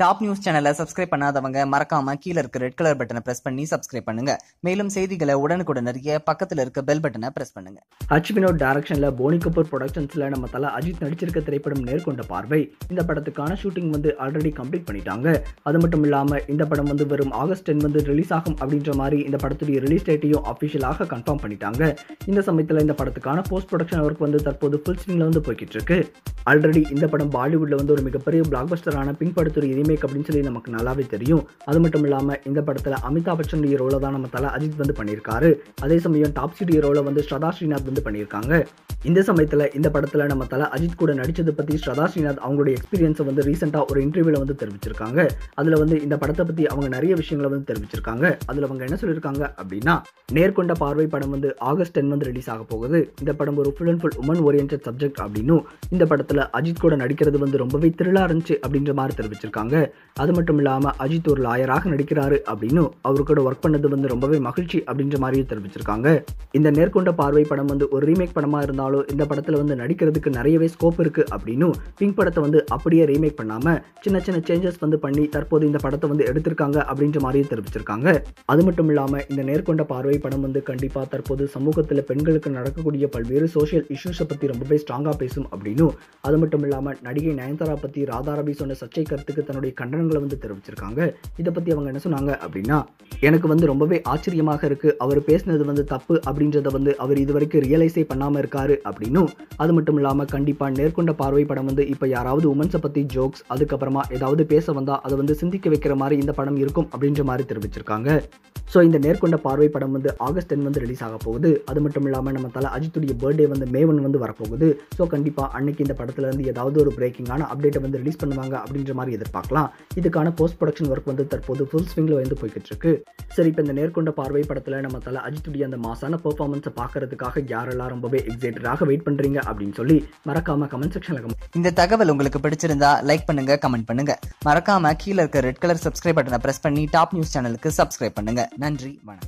Top news சேனலை subscribe பண்ணாதவங்க மறக்காம கீழே இருக்க ரெட் கலர் பட்டனை பிரஸ் பண்ணி சப்ஸ்கிரைப் பண்ணுங்க. மேலும் செய்திகளை உடனுக்குடன் அறிய பக்கத்தில் இருக்க பெல் பட்டனை பிரஸ் பண்ணுங்க. ஹச் வினோத் டைரக்ஷன்ல போனி கபூர் ப்ரொடக்ஷன்ஸ்ல நம்ம தல அஜித் நடிச்சிருக்க திரைப்படம் நேர்கொண்ட பார்வை. இந்த படத்துக்கான ஷூட்டிங் வந்து ஆல்ரெடி கம்ப்ளீட் பண்ணிட்டாங்க. அது மட்டும் இல்லாம இந்த படம் வந்து வரும் ஆகஸ்ட் டென் வந்து ரிலீஸ் ஆகும் அப்படின்ற மாதிரி இந்த படத்துடைய ரிலீஸ் டேட்டையும் அஃபிஷியலாக கன்ஃபார்ம் பண்ணிட்டாங்க. இந்த சமயத்தில் இந்த படத்துக்கான போஸ்ட் ப்ரொடக்ஷன் ஒர்க் வந்து தற்போது ஃபுல் ஸ்விங்ல வந்து போய்கிட்டு இருக்கு. ஆல்ரெடி இந்த படம் பாலிவுட்ல வந்து ஒரு மிகப்பெரிய பிளாக் பஸ்டரான பிங்க் படத்துடைய ரீமேக் அப்படின்னு சொல்லி நமக்கு நல்லாவே தெரியும். அது மட்டும் இல்லாம இந்த படத்துல அமிதாப் பச்சனுடைய ரோல தான் நம்ம தல அஜித் வந்து பண்ணியிருக்காரு. அதே சமயம் டாப் சீடிய ரோல வந்து ஸ்ரதா ஸ்ரீநாத் வந்து பண்ணியிருக்காங்க. இந்த சமயத்துல இந்த படத்துல நம்ம தலை அஜித் கூட நடிச்சது பத்தி ஸ்ரதா ஸ்ரீநாத் அவங்களுடைய எக்ஸ்பீரியன்ஸை வந்து ரீசெண்டாக ஒரு இன்டர்வியூவில் வந்து தெரிவிச்சிருக்காங்க. அதுல வந்து இந்த படத்தை பத்தி அவங்க நிறைய விஷயங்களை வந்து தெரிவிச்சிருக்காங்க. அதுல அவங்க என்ன சொல்லியிருக்காங்க அப்படின்னா நேர்கொண்ட பார்வை படம் வந்து ஆகஸ்ட் டென் வந்து ரிலீஸ் ஆக போகுது. இந்த படம் ஒரு full and full woman orient subject அப்படின்னும் இந்த படத்துல அஜித் கூட நடிக்கிறது வந்து ரொம்பவே த்ரில்லா இருந்துச்சு அப்படின்ற மாதிரி தெரிவிச்சிருக்காங்க. அது மட்டும் இல்லாம அஜித் ஒரு லாயராக நடிக்கிறாரு அப்படின்னு அவரு கூட ஒர்க் பண்ணது வந்து ரொம்பவே மகிழ்ச்சி அப்படின்ற மாதிரியும் தெரிவிச்சிருக்காங்க. இந்த நேர்கொண்ட பார்வை படம் வந்து ஒரு ரீமேக் படமா இருந்தாலும் இந்த படத்துல வந்து நடிக்கிறதுக்கு நிறையவே ஸ்கோப் இருக்கு அப்படின்னு பிங்க் படத்தை வந்து அப்படியே ரீமேக் பண்ணாம சின்ன சின்ன சேஞ்சஸ் வந்து பண்ணி தற்போது இந்த படத்தை வந்து எடுத்திருக்காங்க அப்படின்ற மாதிரியும் தெரிவிச்சிருக்காங்க. அது மட்டும் இல்லாம இந்த நேர்கொண்ட பார்வை படம் வந்து கண்டிப்பா தற்போது சமூகத்துல பெண்களுக்கு நடக்கக்கூடிய பல்வேறு சோஷியல் இஷ்யூஸை பற்றி ரொம்பவே ஸ்ட்ராங்கா பேசும் அப்படின்னு. அது மட்டும் இல்லாம நடிகை நயன்தாரா பத்தி ராதாரவி சொன்ன சர்ச்சை கருத்துக்கு தன்னுடைய கண்டனங்களை வந்து தெரிவிச்சிருக்காங்க. இதை பத்தி அவங்க என்ன சொன்னாங்க அப்படின்னா எனக்கு வந்து ரொம்பவே ஆச்சரியமாக இருக்கு. அவர் பேசினது வந்து தப்பு அப்படின்றத வந்து அவர் இது வரைக்கும் ரியலைஸே பண்ணாம இருக்காரு அப்படின்னும். அது மட்டும் இல்லாம கண்டிப்பா நேர்கொண்ட பார்வை படம் வந்து இப்ப யாராவது உமன்ஸை பத்தி ஜோக்ஸ் அதுக்கப்புறமா ஏதாவது பேச வந்தா அதை வந்து சிந்திக்க வைக்கிற மாதிரி இந்த படம் இருக்கும் அப்படின்ற மாதிரி தெரிவிச்சிருக்காங்க. ஸோ இந்த நேர்கொண்ட பார்வை படம் வந்து ஆகஸ்ட் டென் வந்து ரிலீஸ் ஆக போகுது. அது மட்டும் இல்லாமல் நம்ம தலை அஜித்துடைய பர்த்டே வந்து மே ஒன் வந்து வரப்போகுது. ஸோ கண்டிப்பாக அன்னைக்கு இந்த படத்துல இருந்து ஏதாவது ஒரு பிரேக்கிங்கான அப்டேட்டை வந்து ரிலீஸ் பண்ணுவாங்க அப்படின்ற மாதிரி எதிர்பார்க்கலாம். இதுக்கான போஸ்ட் ப்ரொடக்ஷன் ஒர்க் வந்து தற்போது ஃபுல் ஸ்விங்கில் வந்து போய்கிட்டு இருக்கு சரி இப்போ இந்த நேர்கொண்ட பார்வை படத்தில் நம்ம தலை அஜித்துடைய அந்த மாசான பெர்ஃபார்மன்ஸை பார்க்கறதுக்காக யாரெல்லாம் ரொம்பவே எக்ஸைட்டடாக வெயிட் பண்ணுறீங்க அப்படின்னு சொல்லி மறக்காம கமெண்ட் செக்ஷனில் இந்த தகவல் உங்களுக்கு பிடிச்சிருந்தா லைக் பண்ணுங்க கமெண்ட் பண்ணுங்க. மறக்காம கீழே இருக்க ரெட் கலர் சப்ஸ்கிரைப் பட்டனை பிரஸ் பண்ணி டாப் நியூஸ் சேனலுக்கு சப்ஸ்கிரைப் பண்ணுங்க. நன்றி வணக்கம்.